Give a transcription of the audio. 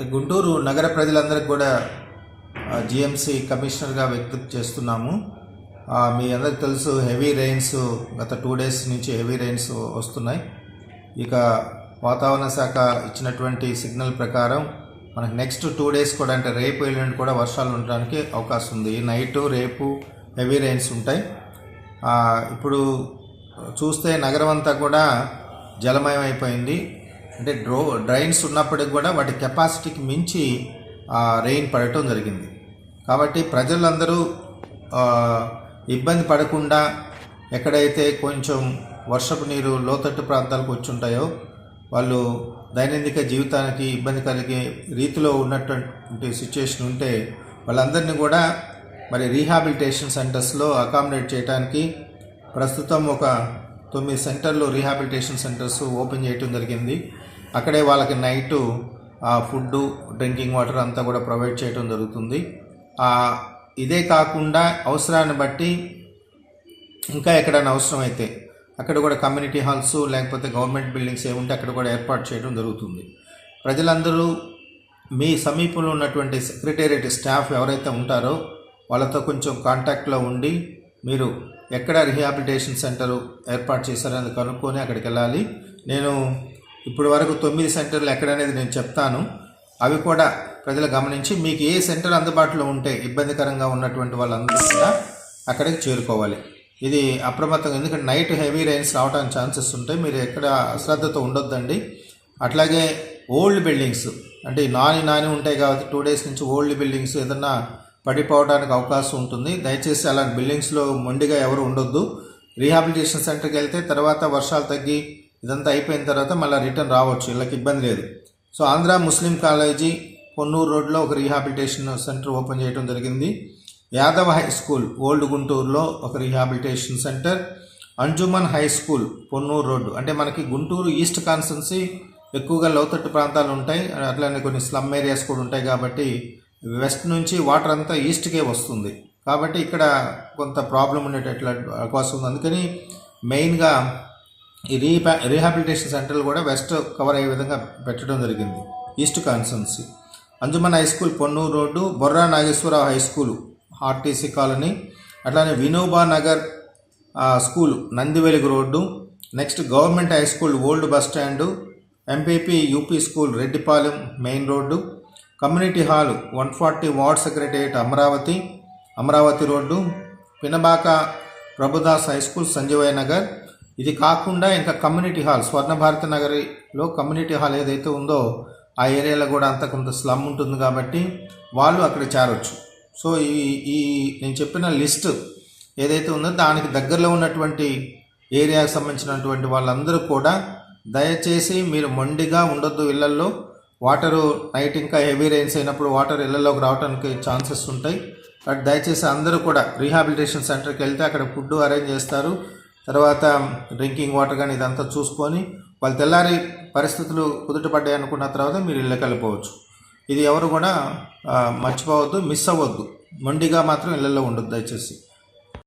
గుంటూరు నగర ప్రజలందరికీ కూడా జిఎంసి కమిషనర్గా వ్యక్తం చేస్తున్నాము. మీ అందరికి తెలుసు హెవీ రెయిన్స్ గత టూ డేస్ నుంచి హెవీ రెయిన్స్ వస్తున్నాయి. ఇక వాతావరణ శాఖ ఇచ్చినటువంటి సిగ్నల్ ప్రకారం మనకి నెక్స్ట్ టూ డేస్ కూడా అంటే రేపు ఎల్లుండి కూడా వర్షాలు ఉండడానికి అవకాశం ఉంది. నైట్ రేపు హెవీ రెయిన్స్ ఉంటాయి. ఇప్పుడు చూస్తే నగరం అంతా కూడా జలమయం అయిపోయింది అంటే డ్రో డ్రైన్స్ ఉన్నప్పటికి కూడా వాటి కెపాసిటీకి మించి రెయిన్ పడటం జరిగింది. కాబట్టి ప్రజలందరూ ఇబ్బంది పడకుండా ఎక్కడైతే కొంచెం వర్షపు నీరు లోతట్టు ప్రాంతాలకు వచ్చి ఉంటాయో వాళ్ళు దైనందిక జీవితానికి ఇబ్బంది కలిగే రీతిలో ఉన్నటువంటి సిచ్యుయేషన్ ఉంటే వాళ్ళందరినీ కూడా మరి రీహాబిలిటేషన్ సెంటర్స్లో అకామిడేట్ చేయడానికి ప్రస్తుతం ఒక తొమ్మిది సెంటర్లు రీహాబిలిటేషన్ సెంటర్స్ ఓపెన్ చేయటం జరిగింది. అక్కడే వాళ్ళకి నైటు ఫుడ్ డ్రింకింగ్ వాటర్ అంతా కూడా ప్రొవైడ్ చేయడం జరుగుతుంది. ఇదే కాకుండా అవసరాన్ని బట్టి ఇంకా ఎక్కడైనా అవసరమైతే అక్కడ కూడా కమ్యూనిటీ హాల్స్ లేకపోతే గవర్నమెంట్ బిల్డింగ్స్ ఏముంటే అక్కడ కూడా ఏర్పాటు చేయడం జరుగుతుంది. ప్రజలందరూ మీ సమీపంలో ఉన్నటువంటి సెక్రటేరియట్ స్టాఫ్ ఎవరైతే ఉంటారో వాళ్ళతో కొంచెం కాంటాక్ట్లో ఉండి మీరు ఎక్కడ రిహాబిలిటేషన్ సెంటర్ ఏర్పాటు చేశారని కనుక్కొని అక్కడికి వెళ్ళాలి. నేను ఇప్పటి వరకు తొమ్మిది సెంటర్లు ఎక్కడనేది నేను చెప్తాను. అవి కూడా ప్రజలు గమనించి మీకు ఏ సెంటర్ అందుబాటులో ఉంటే ఇబ్బందికరంగా ఉన్నటువంటి వాళ్ళందరూ కూడా అక్కడికి చేరుకోవాలి. ఇది అప్రమత్తంగా ఎందుకంటే నైట్ హెవీ రైన్స్ రావడానికి ఛాన్సెస్ ఉంటాయి. మీరు ఎక్కడ అశ్రద్ధతో ఉండొద్దండి. అట్లాగే ఓల్డ్ బిల్డింగ్స్ అంటే నాని నాని ఉంటాయి కాబట్టి టూ డేస్ నుంచి ఓల్డ్ బిల్డింగ్స్ ఏదన్నా పడిపోవడానికి అవకాశం ఉంటుంది. దయచేసి అలాంటి బిల్డింగ్స్లో మొండిగా ఎవరు ఉండొద్దు. రీహాబిలిటేషన్ సెంటర్కి వెళ్తే తర్వాత వర్షాలు తగ్గి ఇదంతా అయిపోయిన తర్వాత మళ్ళీ రిటర్న్ రావచ్చు. వీళ్ళకి ఇబ్బంది లేదు. So Andhra Muslim college Ponnur రోడ్లో ఒక రీహాబిలిటేషన్ సెంటర్ ఓపెన్ చేయడం జరిగింది. యాదవ్ హై స్కూల్ ఓల్డ్ గుంటూరులో ఒక rehabilitation centre. Anjuman high school Ponnur road. అంటే మనకి గుంటూరు ఈస్ట్ కాన్స్టెన్సీ ఎక్కువగా లోతట్టు ప్రాంతాలు ఉంటాయి. అట్లానే కొన్ని స్లమ్ ఏరియాస్ కూడా ఉంటాయి కాబట్టి వెస్ట్ నుంచి వాటర్ అంతా ఈస్ట్కే వస్తుంది. కాబట్టి ఇక్కడ కొంత ప్రాబ్లం ఉండేటట్ల అవకాశం ఉంది. అందుకని మెయిన్గా ఈ రీహా రీహాబిలిటేషన్ సెంటర్లు కూడా వెస్ట్ కవర్ అయ్యే విధంగా పెట్టడం జరిగింది. East constituency Anjuman high school Ponnur road Borra Nageswararao high school RTC colony అట్లానే Vinoba Nagar school Nandivelugu road next government high school old bus stand MPP UP school Reddipalem main road community hall one forty ward secretariat Amaravati Amaravati road Pinabaka Prabhudas high school Sanjeevaiah Nagar. ఇది కాకుండా ఇంకా community hall Swarnabharati నగరిలో community hall ఏదైతే ఉందో ఆ ఏరియాలో కూడా అంత కొంత స్లమ్ ఉంటుంది కాబట్టి వాళ్ళు అక్కడ చేరొచ్చు. సో ఈ ఈ నేను చెప్పిన లిస్ట్ ఏదైతే ఉందో దానికి దగ్గరలో ఉన్నటువంటి ఏరియాకి సంబంధించినటువంటి వాళ్ళందరూ కూడా దయచేసి మీరు మొండిగా ఉండొద్దు ఇళ్ళల్లో. వాటరు నైట్ ఇంకా హెవీ రెయిన్స్ అయినప్పుడు వాటర్ ఇళ్ళలోకి రావడానికి ఛాన్సెస్ ఉంటాయి. బట్ దయచేసి అందరూ కూడా రీహాబిలిటేషన్ సెంటర్కి వెళ్తే అక్కడ ఫుడ్ అరేంజ్ చేస్తారు. తర్వాత డ్రింకింగ్ వాటర్ కానీ ఇదంతా చూసుకొని వాళ్ళు తెల్లారి పరిస్థితులు కుదుటపడ్డాయి అనుకున్న తర్వాత మీరు ఇళ్ళకి వెళ్ళిపోవచ్చు. ఇది ఎవరు కూడా మర్చిపోవద్దు మిస్ అవ్వద్దు. మొండిగా మాత్రం ఇళ్ళల్లో ఉండొద్దు దయచేసి.